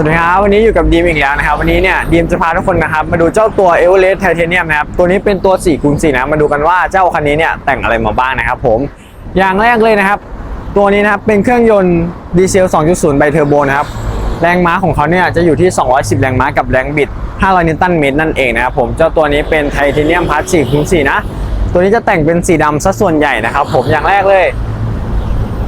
สวัสดีครับวันนี้อยู่กับดีมอีกแล้วนะครับวันนี้เนี่ยดีมจะพาทุกคนนะครับมาดูเจ้าตัวเอเวอเรสต์ไทเทเนียมนะครับตัวนี้เป็นตัว4คูณ4นะมาดูกันว่าเจ้าคันนี้เนี่ยแต่งอะไรมาบ้างนะครับผมอย่างแรกเลยนะครับ ตัวนี้นะครับเป็นเครื่องยนต์ดีเซล 2.0 ไบเทอร์โบนะครับแรงม้าของเขาเนี่ยจะอยู่ที่ 210 แรงม้ากับแรงบิด 500 นิวตันเมตรนั่นเองนะครับผมเจ้าตัวนี้เป็นไทเทเนียมพาร์ท4คูณ4นะตัวนี้จะแต่งเป็นสีดำซะส่วนใหญ่นะครับผมอย่างแรกเลย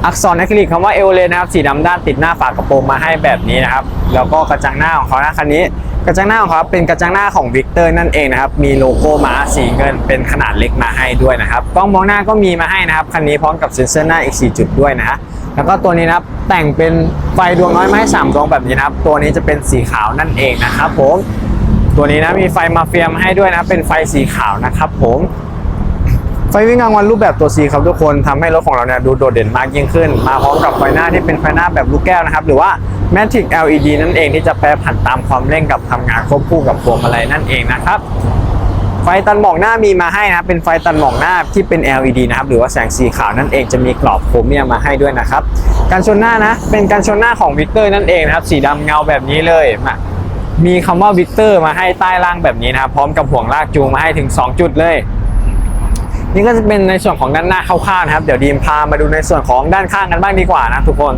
อักษรอะคริลิกคำว่าเอเวอเรสต์นะครับสีดำด้านติดหน้าฝากระโปรงมาให้แบบนี้นะครับ แล้วก็กระจังหน้าของเขานะคันนี้ กระจังหน้าของเขาเป็นกระจังหน้าของวิกเตอร์นั่นเองนะครับมีโลโก้ม้าสีเงินเป็นขนาดเล็กมาให้ด้วยนะครับกล้องมองหน้าก็มีมาให้นะครับคันนี้พร้อมกับเซ็นเซอร์หน้าอีก 4 จุดด้วยนะฮะแล้วก็ตัวนี้นะครับแต่งเป็นไฟดวงน้อยไม้สามดวงแบบนี้นะครับตัวนี้จะเป็นสีขาวนั่นเองนะครับผมตัวนี้นะมีไฟมาเฟียมให้ด้วยนะเป็นไฟสีขาวนะครับผม ไฟวิ่งกลางวันรูปแบบตัว C ครับทุกคนทำให้รถของเราเนี่ยดูโดดเด่นมากยิ่งขึ้น มาพร้อมกับไฟหน้าที่เป็นไฟหน้าแบบลูกแก้วนะครับ หรือว่า Matic LED นั่นเองที่จะแปรผันตามความเร่งกับทำงานควบคู่กับพวงมาลัยนั่นเองนะครับไฟตันหมอกหน้ามีมาให้นะครับเป็นไฟตันหมอกหน้าที่เป็น LED นะครับหรือว่าแสงสีขาวนั่นเองจะมีกรอบโครเมียมมาให้ด้วยนะครับการชนหน้านะเป็นการชนหน้าของวิกเตอร์นั่นเองนะครับสีดำเงาแบบนี้เลยมามีคำว่าวิกเตอร์มาให้ใต้ล่างแบบนี้นะครับพร้อมกับห่วงลากจูงมาให้ถึง 2 จุดเลย นี่ก็จะเป็นในส่วนของด้านหน้าคร่าวๆนะครับ เดี๋ยวดีมพามาดูในส่วนของด้านข้างกันบ้างดีกว่านะทุกคน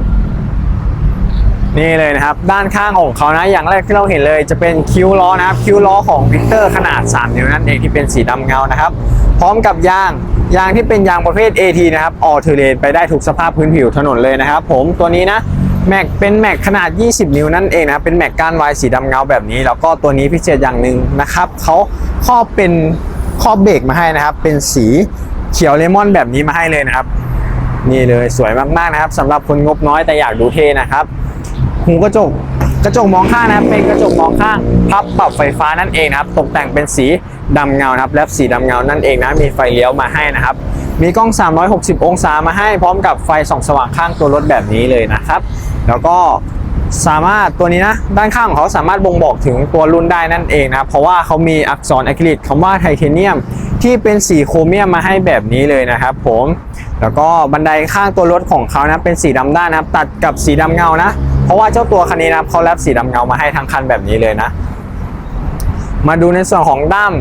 นี่เลยนะครับ ด้านข้างของเขานะอย่างแรกที่เราเห็นเลยจะเป็นคิ้วล้อนะครับ คิ้วล้อของวิกเตอร์ขนาด 3 นิ้วนั่นเองที่เป็นสีดำเงานะครับ พร้อมกับยางยางที่เป็นยางประเภท AT นะครับออเทเลนไปได้ทุกสภาพพื้นผิวถนนเลยนะครับ ผมตัวนี้นะแม็กเป็นแม็กขนาด 20 นิ้วนั่นเองนะครับเป็นแม็กก้านวายสีดำเงาแบบนี้ แล้วก็ตัวนี้พิเศษอย่างหนึ่งนะครับเขาครอบเป็น ครอบเบรกมาให้นะครับ เป็นสีเขียวเลมอนแบบนี้มาให้เลยนะครับ นี่เลยสวยมากๆนะครับสำหรับคนงบน้อยแต่อยากดูเท่นะครับหูกระจกกระจกมองข้างนะครับเป็นกระจกมองข้างพับปรับไฟฟ้านั่นเองนะครับ ตกแต่งเป็นสีดำเงาครับและสีดำเงานั่นเองนะมีไฟเลี้ยวมาให้นะครับ มีกล้อง 360 องศามาให้พร้อมกับไฟส่องสว่างข้างตัวรถแบบนี้เลยนะครับ แล้วก็ สามารถตัวนี้นะด้านข้างของเขาสามารถบ่งบอกถึงตัวรุ่นได้นั่นเองนะเพราะว่าเขามีอักษรอะคริลิกคำว่าไทเทเนียมที่เป็นสีโครเมียมมาให้แบบนี้เลยนะครับผมแล้วก็บันไดข้างตัวรถของเขานะเป็นสีดำด้านนะครับตัดกับสีดำเงานะ เพราะว่าเจ้าตัวคันนี้นะเขาแลบสีดำเงามาให้ทั้งคันแบบนี้เลยนะ มาดูในส่วนของด้าม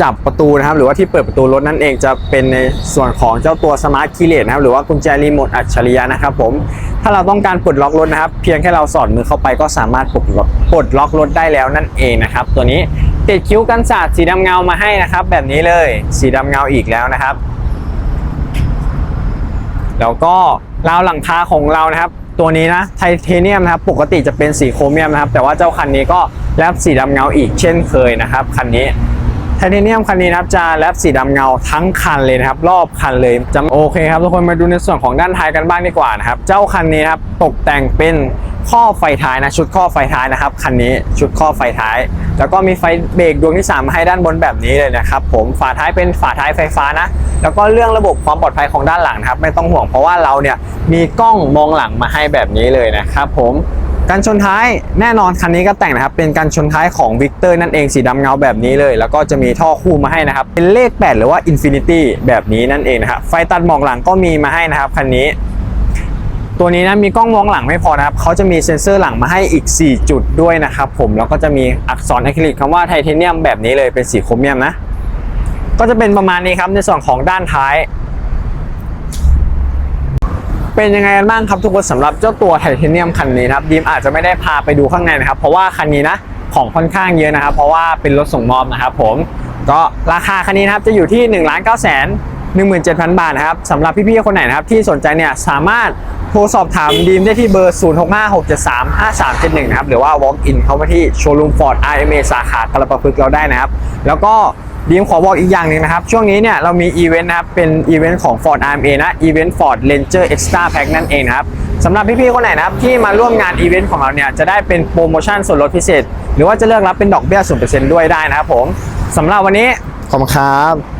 จับประตูนะครับ หรือว่าที่เปิดประตูรถนั่นเองจะเป็นในส่วนของเจ้าตัวสมาร์ทคีย์เลสนะครับหรือว่ากุญแจรีโมทอัจฉริยะนะครับผม ถ้าเราต้องการปลดล็อกรถนะครับ เพียงแค่เราสอดมือเข้าไปก็สามารถปลดล็อกปลดล็อกรถได้แล้วนั่นเองนะครับ ตัวนี้ติดคิ้วกันสาดสีดำเงามาให้นะครับ แบบนี้เลยสีดำเงาอีกแล้วนะครับ แล้วก็ราวหลังคาของเรานะครับตัวนี้นะไทเทเนียมนะครับปกติจะเป็นสีโครเมียมนะครับ แต่ว่าเจ้าคันนี้ก็แลบสีดำเงาอีกเช่นเคยนะครับ คันนี้ ไทเทเนียมคันนี้นะครับจะแลบสีดำเงาทั้งคันเลยนะครับรอบคันเลยจะโอเคครับทุกคนมาดูในส่วนของด้านท้ายกันบ้างดีกว่านะครับเจ้าคันนี้ครับตกแต่งเป็นข้อไฟท้ายนะชุดข้อไฟท้ายนะครับคันนี้ชุดข้อไฟท้าย แล้วก็มีไฟเบรกดวงที่3มาให้ด้านบนแบบนี้เลยนะครับผมฝาท้ายเป็นฝาท้ายไฟฟ้านะ แล้วก็เรื่องระบบความปลอดภัยของด้านหลังครับไม่ต้องห่วงเพราะว่าเราเนี่ยมีกล้องมองหลังมาให้แบบนี้เลยนะครับผม การชนท้ายแน่นอนคันนี้ก็แต่งนะครับ เป็นการชนท้ายของวิกเตอร์นั่นเองสีดำเงาแบบนี้เลย แล้วก็จะมีท่อคู่มาให้นะครับ เป็นเลข 8 หรือว่า Infinity แบบนี้นั่นเองนะครับไฟตัดหมอกหลังก็มีมาให้นะครับคันนี้ ตัวนี้นะมีกล้องมองหลังไม่พอนะครับเขาจะมีเซ็นเซอร์หลังมาให้อีก 4 จุดด้วยนะครับผมแล้วก็จะมีอักษรอะคริลิกคำว่าไทเทเนียมแบบนี้เลยเป็นสีโครเมียมนะก็จะเป็นประมาณนี้ครับในส่วนของด้านท้าย เป็นยังไงกันบ้างครับทุกคนสำหรับเจ้าตัวไทเทเนียมคันนี้นะครับดีมอาจจะไม่ได้พาไปดูข้างในนะครับ เพราะว่าคันนี้นะของค่อนข้างเยอะนะครับ เพราะว่าเป็นรถส่งมอบนะครับผมก็ราคาคันนี้นะครับจะอยู่ที่1นึ่งล้านเก้าแสนหนึ่งหมื่นเจ็ดพันบาทนะครับสำหรับพี่ๆคนไหนนะครับที่สนใจเนี่ยสามารถโทรสอบถามดีมได้ที่เบอร์ 0 6 5 6 7 3 5 3 7 1 นะครับ หรือว่า walk in เข้ามาที่โชว์รูมฟอร์ด RMA สาขากระปะพฤกษ์เราได้นะครับ แล้วก็ ดีมขอบอกอีกอย่างหนึ่งนะครับ ช่วงนี้เนี่ยเรามีอีเวนต์นะครับ เป็นอีเวนต์ของ Ford RMA นะอีเวนต์ Ford Ranger Extra Pack นั่นเองนะครับสำหรับพี่ๆคนไหนนะครับ ที่มาร่วมงานอีเวนต์ของเราเนี่ยจะได้เป็นโปรโมชั่นส่วนลดพิเศษ หรือว่าจะเลือกรับเป็นดอกเบี้ย0%ด้วยได้นะครับผมสำหรับวันนี้ขอบคุณครับ